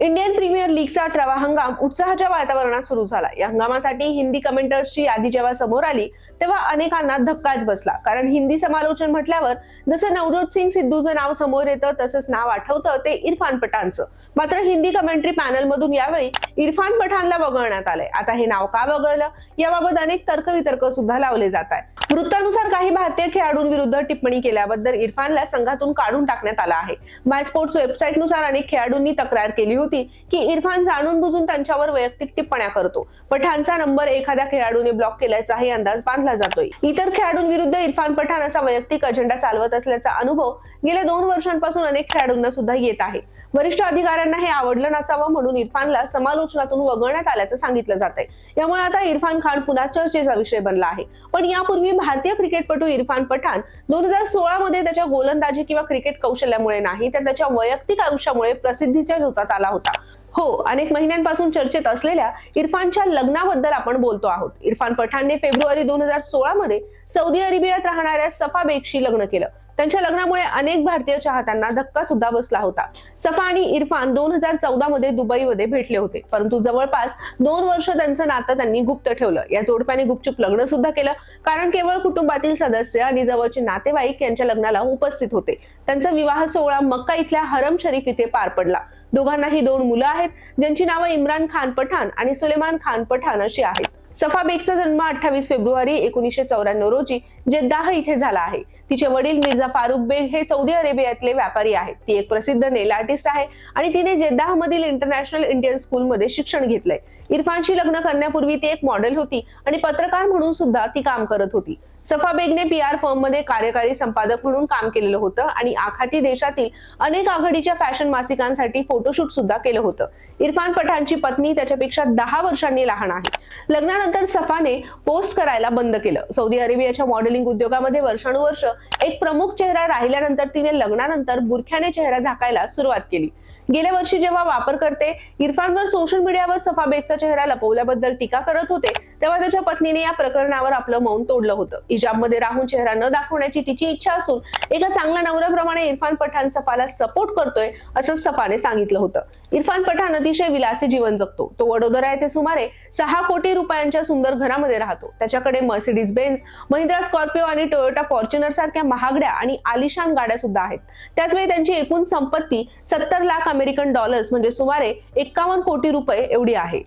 Indian premier लीगचा अठरावा हंगाम उत्साहाच्या वातावरणात सुरू झाला. या हंगामासाठी हिंदी कमेंटर्सची यादी जेव्हा समोर आली तेव्हा अनेकांना धक्काच बसला. कारण हिंदी समालोचन म्हटल्यावर जसं नवजोत सिंग सिद्धूचं नाव समोर येतं तसंच नाव आठवतं ते इरफान पठाणचं. मात्र हिंदी कमेंट्री पॅनल मधून यावेळी इरफान पठाणला वगळण्यात आलंय. आता हे नाव का वगळलं? याबाबत अनेक तर्कवितर्क सुद्धा लावले जात आहे वृत्तानुसार काही भारतीय खेळाडूंविरुद्ध टिप्पणी केल्याबद्दल इरफानला संघातून काढून टाकण्यात आलं आहे. माय स्पोर्ट्स वेबसाईटनुसार अनेक खेळाडूंनी तक्रार केली होती की इरफान जाणून बुजून त्यांच्यावर वैयक्तिक टिप्पण्या करतो. पठाणचा नंबर एखाद्या खेळाडूने ब्लॉक केल्याचाही अंदाज बांधला जातोय. इतर खेळाडूंविरुद्ध इरफान पठाण असा वैयक्तिक अजेंडा चालवत असल्याचा अनुभव गेल्या दोन वर्षांपासून अनेक खेळाडूंना सुद्धा येत आहे. वरिष्ठ अधिकाऱ्यांना हे आवडलं नसावं म्हणून इरफानला समालोचनातून वगळण्यात आल्याचं सांगितलं जात आहे यामुळे आता इरफान खान पुन्हा चर्चेचा विषय बनला आहे. पण यापूर्वी भारतीय क्रिकेटपटू इरफान पठाण दोन हजार सोळा मध्ये त्याच्या गोलंदाजी किंवा क्रिकेट कौशल्यामुळे नाही तर त्याच्या वैयक्तिक आयुष्यामुळे प्रसिद्धीच्या झोतात आला होता. हो अनेक महिन्यांपासून चर्चेत असलेल्या इरफानच्या लग्नाबद्दल आपण बोलतो आहोत. इरफान पठाणने फेब्रुवारी दोन हजार सोळा मध्ये सौदी अरेबियात राहणाऱ्या सफा बेगशी लग्न केलं. त्यांच्या लग्नामुळे अनेक भारतीय चाहत्यांना धक्का सुद्धा बसला होता. सफा आणि इरफान दोन हजार चौदा मध्ये दुबईमध्ये भेटले होते. परंतु जवळपास दोन वर्ष त्यांचं नातं त्यांनी गुप्त ठेवलं. या जोडप्याने गुपचूप लग्न सुद्धा केलं कारण केवळ कुटुंबातील सदस्य आणि जवळचे नातेवाईक यांच्या लग्नाला उपस्थित होते. त्यांचा विवाह सोहळा मक्का इथल्या हरम शरीफ इथे पार पडला. दोघांनाही दोन मुलं आहेत ज्यांची नावं इम्रान खान पठाण आणि सुलेमान खान पठाण अशी आहेत. सफा बेगचा जन्म अठ्ठावीस फेब्रुवारी एकोणीसशे चौऱ्याण्णव रोजी जेद्दाह इथे झाला आहे. तिचे वडील मिर्झा फारुख बेग हे सौदी अरेबियातले व्यापारी आहेत. ती एक प्रसिद्ध नेल आर्टिस्ट आहे आणि तिने जेद्दाह मधील इंटरनॅशनल इंडियन स्कूलमध्ये शिक्षण घेतलंय. इरफानशी लग्न करण्यापूर्वी ती एक मॉडेल होती आणि पत्रकार म्हणून सुद्धा ती काम करत होती. सफा बेगने पी आर फर्ममध्ये कार्यकारी संपादक म्हणून काम केलेलं होतं आणि आखाती देशातील अनेक आघाडीच्या फॅशन मासिकांसाठी फोटोशूट सुद्धा केलं होतं. इरफान पठाणची पत्नी त्याच्यापेक्षा दहा वर्षांनी लहान आहे. लग्नानंतर सफाने पोस्ट करायला बंद केलं. सौदी अरेबियाच्या मॉडेलिंग उद्योगामध्ये वर्षानुवर्ष एक प्रमुख चेहरा राहिल्यानंतर तिने लग्नानंतर बुरख्याने चेहरा झाकायला सुरुवात केली. गेल्या वर्षी जेव्हा वापरकर्ते इरफानवर सोशल मीडियावर सफा बेगचा चेहरा लपवल्याबद्दल टीका करत होते तेव्हा त्याच्या पत्नीने या प्रकरणावर आपलं मौन तोडलं होतं. हिजाबमध्ये राहून चेहरा न दाखवण्याची तिची इच्छा असून एका चांगल्या नवऱ्याप्रमाणे इरफान पठाण सफाला सपोर्ट करतोय असं सफाने सांगितलं होतं. इरफान पठाण अतिशय विलासी जीवन जगतो. तो वडोदरा येथे सुमारे सहा कोटी रुपयांच्या सुंदर घरामध्ये राहतो. त्याच्याकडे मर्सिडीज बेन्स महिंद्रा स्कॉर्पिओ आणि टोयोटा फॉर्च्युनर सारख्या महागड्या आणि आलिशान गाड्या सुद्धा आहेत. त्याचवेळी त्यांची एकूण संपत्ती सत्तर लाख अमेरिकन डॉलर्स म्हणजे सुमारे एक्कावन्न कोटी रुपये एवढी आहे.